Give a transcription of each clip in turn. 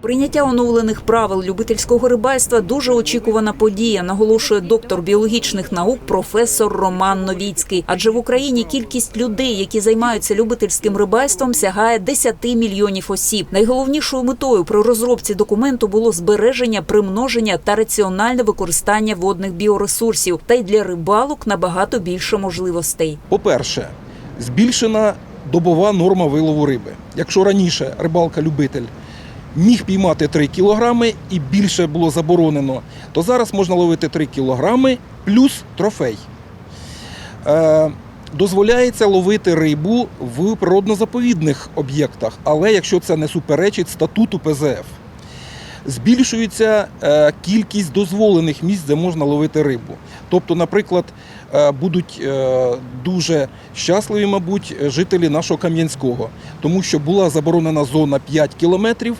Прийняття оновлених правил любительського рибальства дуже очікувана подія, наголошує доктор біологічних наук професор Роман Новіцький. Адже в Україні кількість людей, які займаються любительським рибальством, сягає 10 мільйонів осіб. Найголовнішою метою при розробці документу було збереження, примноження та раціональне використання водних біоресурсів. Та й для рибалок набагато більше можливостей. По-перше, збільшена добова норма вилову риби. Якщо раніше рибалка-любитель міг піймати 3 кілограми і більше було заборонено, то зараз можна ловити 3 кілограми плюс трофей. Е, дозволяється ловити рибу в природно-заповідних об'єктах, але якщо це не суперечить статуту ПЗФ. Збільшується е, кількість дозволених місць, де можна ловити рибу. Тобто, наприклад, будуть е, дуже щасливі, мабуть, жителі нашого Кам'янського, тому що була заборонена зона 5 кілометрів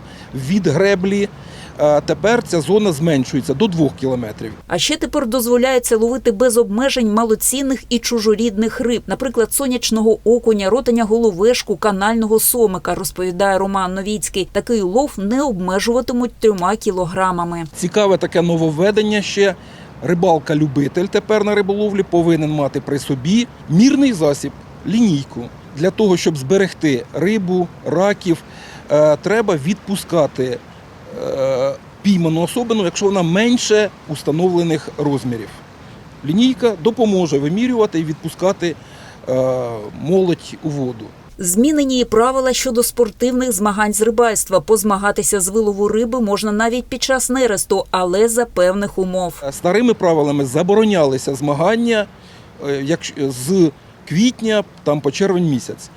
від греблі. е, Тепер ця зона зменшується до 2 кілометрів. А ще тепер дозволяється ловити без обмежень малоцінних і чужорідних риб, наприклад, сонячного окуня, ротаня головешку, канального сомика, розповідає Роман Новіцький. Такий лов не обмежуватимуть трьома кілограмами. Цікаве таке нововведення ще. Рибалка-любитель тепер на риболовлі повинен мати при собі мірний засіб, лінійку. Для того, щоб зберегти рибу, раків, е, треба відпускати е, пійману особину, якщо вона менше установлених розмірів. Лінійка допоможе вимірювати і відпускати е, молодь у воду. Змінені і правила щодо спортивних змагань з рибальства. Позмагатися з вилову риби можна навіть під час нересту, але за певних умов. Старими правилами заборонялися змагання е, з квітня там, по червень місяць.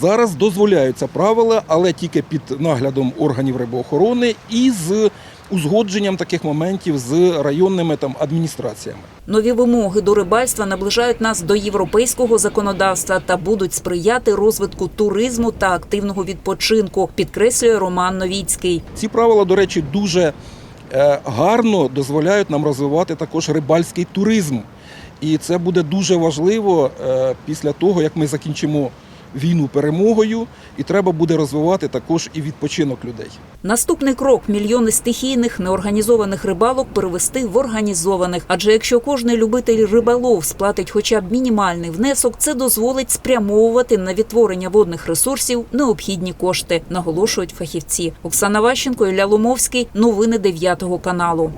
Зараз дозволяються правила, але тільки під наглядом органів рибоохорони і з узгодженням таких моментів з районними там, адміністраціями. Нові вимоги до рибальства наближають нас до європейського законодавства та будуть сприяти розвитку туризму та активного відпочинку, підкреслює Роман Новіцький. Ці правила, до речі, дуже е, гарно дозволяють нам розвивати також рибальський туризм. І це буде дуже важливо е, після того, як ми закінчимо війну перемогою, і треба буде розвивати також і відпочинок людей. Наступний крок мільйони стихійних неорганізованих рибалок перевести в організованих. Адже якщо кожний любитель риболов сплатить хоча б мінімальний внесок, це дозволить спрямовувати на відтворення водних ресурсів необхідні кошти, наголошують фахівці. Оксана Ващенко, Ілля Ломовський. Новини 9 каналу.